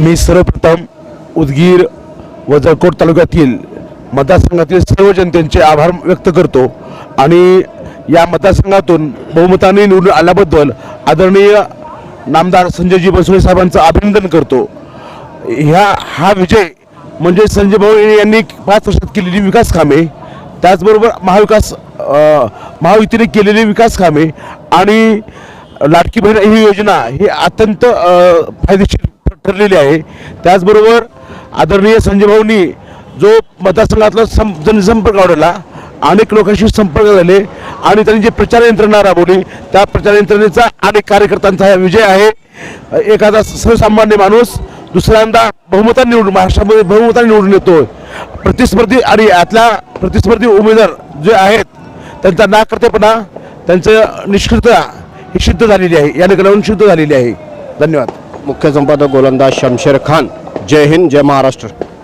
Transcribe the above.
मी सर्वप्रथम उदगीर व जळकोट तालुक्यातील मतदारसंघातील सर्व जनतेचे आभार व्यक्त करतो आणि या मतदारसंघातून बहुमताने निवडून आल्याबद्दल आदरणीय नामदार संजयजी बनसोडे साहेबांचं अभिनंदन करतो. ह्या हा विजय म्हणजे संजय भाऊ यांनी पाच वर्षात केलेली विकास कामे त्याचबरोबर महाविकास महायुतीने केलेली विकास कामे आणि लाडकी बहीण ही योजना ही अत्यंत फायदेशीर ठरलेली आहे. त्याचबरोबर आदरणीय संजयभाऊंनी जो मतदारसंघातला सं जनसंपर्क वाढवला अनेक लोकांशी संपर्क झाले आणि त्यांनी जी प्रचार यंत्रणा राबवली त्या प्रचार यंत्रणेचा आणि कार्यकर्त्यांचा हा विजय आहे. एखादा सर्वसामान्य माणूस दुसऱ्यांदा बहुमताने निवडून महाराष्ट्रामध्ये बहुमताने निवडून येतो. प्रतिस्पर्धी आणि यातल्या प्रतिस्पर्धी उमेदवार जे आहेत त्यांचा नाकर्तेपणा त्यांचं निष्क्रियता ही सिद्ध झालेली आहे. या निकालावरून सिद्ध झालेली आहे. धन्यवाद. मुख्य संपादक गोलंदाज शमशेर खान. जय हिंद जय महाराष्ट्र.